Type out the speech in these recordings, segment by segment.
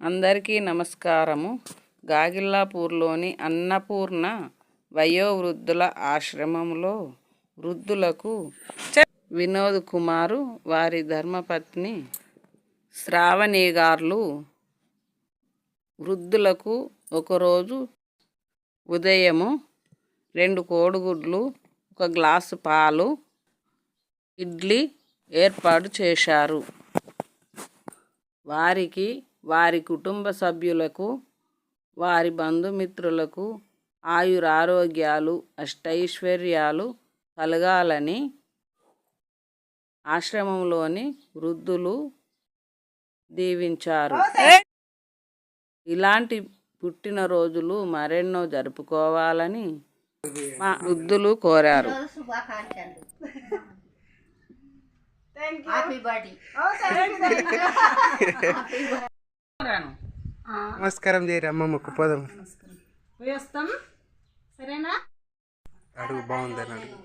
అందరికీ నమస్కారము. గాగిల్లాపూర్లోని అన్నపూర్ణ వయోవృద్ధుల ఆశ్రమంలో వృద్ధులకు వినోద్ కుమారు వారి ధర్మపత్ని శ్రావణిగారులు వృద్ధులకు ఒకరోజు ఉదయము రెండు కోడిగుడ్లు ఒక గ్లాసు పాలు ఇడ్లీ ఏర్పాటు చేశారు. వారికి వారి కుటుంబ సభ్యులకు వారి బంధుమిత్రులకు ఆయురారోగ్యాలు అష్టైశ్వర్యాలు కలగాలని ఆశ్రమంలోని వృద్ధులు దీవించారు. ఇలాంటి పుట్టినరోజులు మరెన్నో జరుపుకోవాలని మా వృద్ధులు కోరారు. శుభాకాంక్షలు హ్యాపీ బర్త్డే నమస్కారం. చేయరు అమ్మ మొక్కు పోదాం. వేస్తాం సరేనా? అడుగు బాగుందని అడుగు.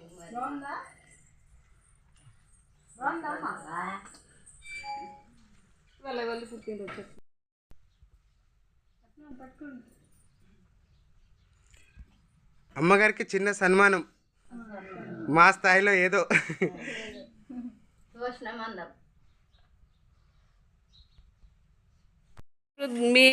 అమ్మగారికి చిన్న సన్మానం. మా స్థాయిలో ఏదో. Mais